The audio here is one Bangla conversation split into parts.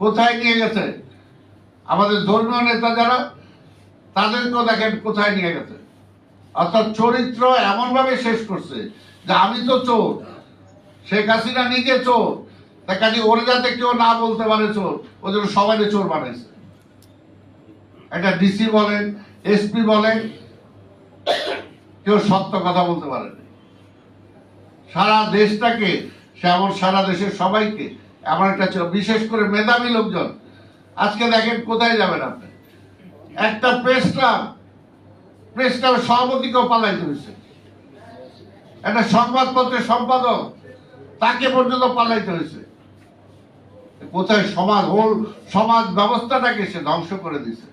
কোথায় নিয়ে গেছে? আমাদের ধর্মীয় নেতা যারা, তাদেরকেও দেখেন কোথায় নিয়ে গেছে। অর্থাৎ চরিত্র এমনভাবে শেষ করছে যে আমি তো চোর, শেখ হাসিনা নিজে চোর, তা কাজে ওর যাতে কেউ না বলতে পারে চোর, ওই জন্য সবাই চোর বানাইছে। একটা ডিসি বলেন, এসপি বলেন, কেউ সত্য কথা বলতে পারে না সারা দেশটাকে, সে এমন সারা দেশের সবাইকে এমন একটা ছিল, বিশেষ করে মেধাবী লোকজন। আজকে দেখেন কোথায় যাবেন আপনি? একটা প্রেস ক্লাব প্রেস ক্লাবের সভাপতিকেও পালাইতে হয়েছে। একটা সংবাদপত্রের সম্পাদক, তাকে পর্যন্ত পালাইতে হয়েছে। কোথায় সমাজ, হোল সমাজ ব্যবস্থাটাকে সে ধ্বংস করে দিছে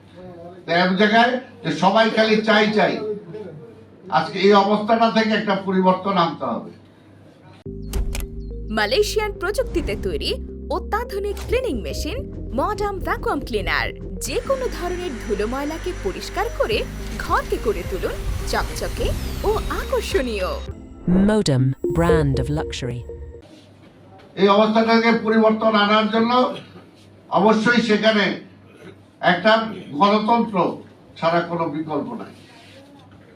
তো এক জায়গায় যে সবাই খালি চাই চাই। আজকে এই অবস্থাটা থেকে একটা পরিবর্তন আনতে হবে। মালয়েশিয়ান প্রযুক্তিতে তৈরি অত্যাধুনিক cleaning machine modern vacuum cleaner যে কোনো ধরনের ধুলো ময়লাকে পরিষ্কার করে ঘরকে করে তুলুন চকচকে ও আকর্ষণীয়। Modem, brand of luxury. এই অবস্থাটাকে পরিবর্তন আনার জন্য অবশ্যই সেখানে একটা গণতন্ত্র ছাড়া কোনো বিকল্প নাই।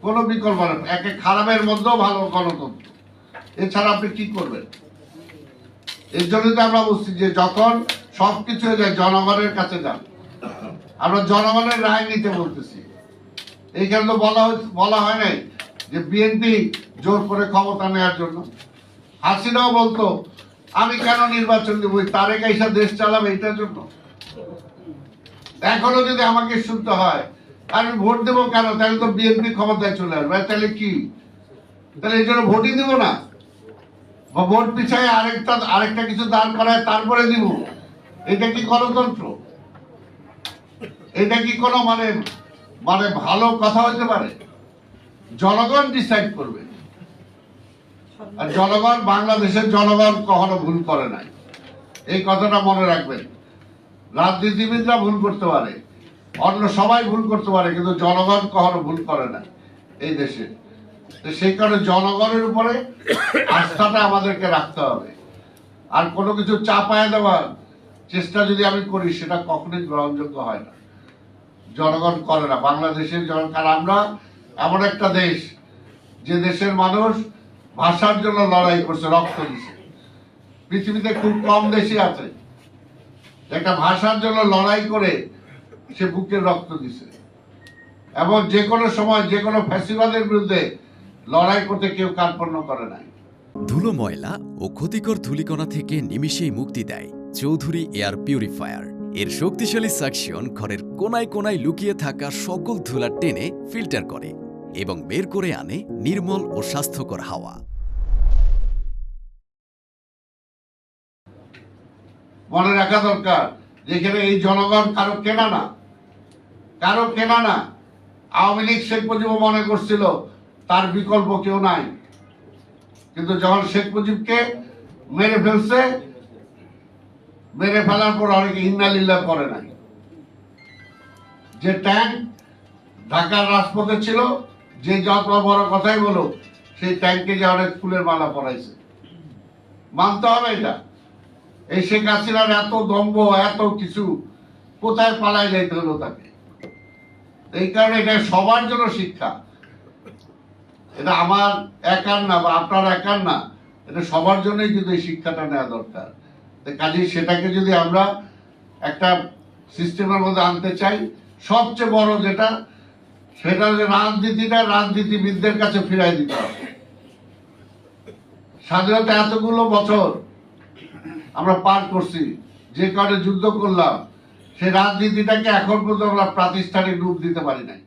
কোনো বিকল্প নাই। একে খারাপের মধ্যেও ভালো গণতন্ত্র এছাড়া আপনি কি করবেন? এর জন্য তো আমরা বলছি যে যখন সব কিছু জনগণের কাছে যান। আমরা জনগণের রায় নিতে বলতেছি। এইখানে তো বলা বলা হয় নাই যে বিএনপি জোর করে ক্ষমতা নেওয়ার জন্য। হাসিনাও বলতো, আমি কেন নির্বাচন দেবো? তারেক আইসা দেশ চালাবে এটার জন্য। এখনও যদি আমাকে শুনতে হয় আমি ভোট দেবো কেন? তাহলে তো বিএনপি ক্ষমতায় চলে আসবে। তাহলে কি? তাহলে এই জন্য ভোটই দিব না। পিছায় আরেকটা আরেকটা কিছু করায় তারপরে দিব। এটা কি গণতন্ত্র এটা কি কোনো মানে মানে ভালো কথা হতে পারে? জনগণ ডিসাইড করবে। আর জনগণ, বাংলাদেশের জনগণ কখনো ভুল করে নাই। এই কথাটা মনে রাখবেন। রাজনীতিবিদরা ভুল করতে পারে। অন্য সবাই ভুল করতে পারে, কিন্তু জনগণ কখনো ভুল করে না এই দেশে তো সেই কারণে জনগণের উপরে আস্থাটা আমাদেরকে রাখতে হবে। আর কোনো কিছু চাপায় দেওয়ার চেষ্টা যদি আমি করি, সেটা কখনোই গ্রহণযোগ্য হয় না। জনগণ করে না। বাংলাদেশের জন, কারণ আমরা এমন একটা দেশ, যে দেশের মানুষ ভাষার জন্য লড়াই করছে, রক্ত দিচ্ছে। পৃথিবীতে খুব কম দেশই আছে, একটা ভাষার জন্য লড়াই করে সে বুকের রক্ত দিছে। এবং যে কোনো সময় যে কোনো ফ্যাসিবাদের বিরুদ্ধে লড়াই করতে কেউ কার্পণ্য করে নাই। ধুলো ময়লা ও ক্ষতিকর ধূলিকণা থেকে নিমিষেই মুক্তি দেয় চৌধুরী এয়ার পিউরিফায়ার। এর শক্তিশালী সাকশন ঘরের কোনায় কোনায় লুকিয়ে থাকা সকল ধুলা টেনে ফিল্টার করে এবং বের করে আনে নির্মল ও স্বাস্থ্যকর হাওয়া। মনে রাখা দরকার যেখানে এই জনগণ কারও কেনা না। কারও কেনা না। আওয়ামী লীগ শেখ মনে করছিল তার বিকল্প কেউ নাই। কিন্তু যখন শেখ মুজিবকে মেরে ফেলছে, মেরে ফেলার পর অনেকে ইন্নালিল্লা করে নাই। যে ট্যাঙ্ক ঢাকার রাজপথে ছিল, যে যত বড় কথাই বলো সেই ট্যাঙ্কে যে অনেক ফুলের মালা পরাইছে। মানতে হবে এটা। এই শেখ হাসিনার এত দম্ভ, এত কিছু কোথায় পালায় যাইতে হলো তাকে? এই কারণে এটা সবার জন্য শিক্ষা। এটা আমার একার না বা আপনার একার না এটা সবার জন্যই কিন্তু এই শিক্ষাটা নেওয়া দরকার। তো কাজেই সেটাকে যদি আমরা একটা সিস্টেমের মধ্যে আনতে চাই, সবচেয়ে বড় যেটা, সেটা হচ্ছে রাজনীতিটা রাজনীতিবিদদের কাছে ফিরাই দিতে হবে। স্বাধীনতা এতগুলো বছর আমরা পার করছি, যে কারণে যুদ্ধ করলাম, সেই রাজনীতিটাকে এখন পর্যন্ত আমরা প্রাতিষ্ঠানিক রূপ দিতে পারি নাই।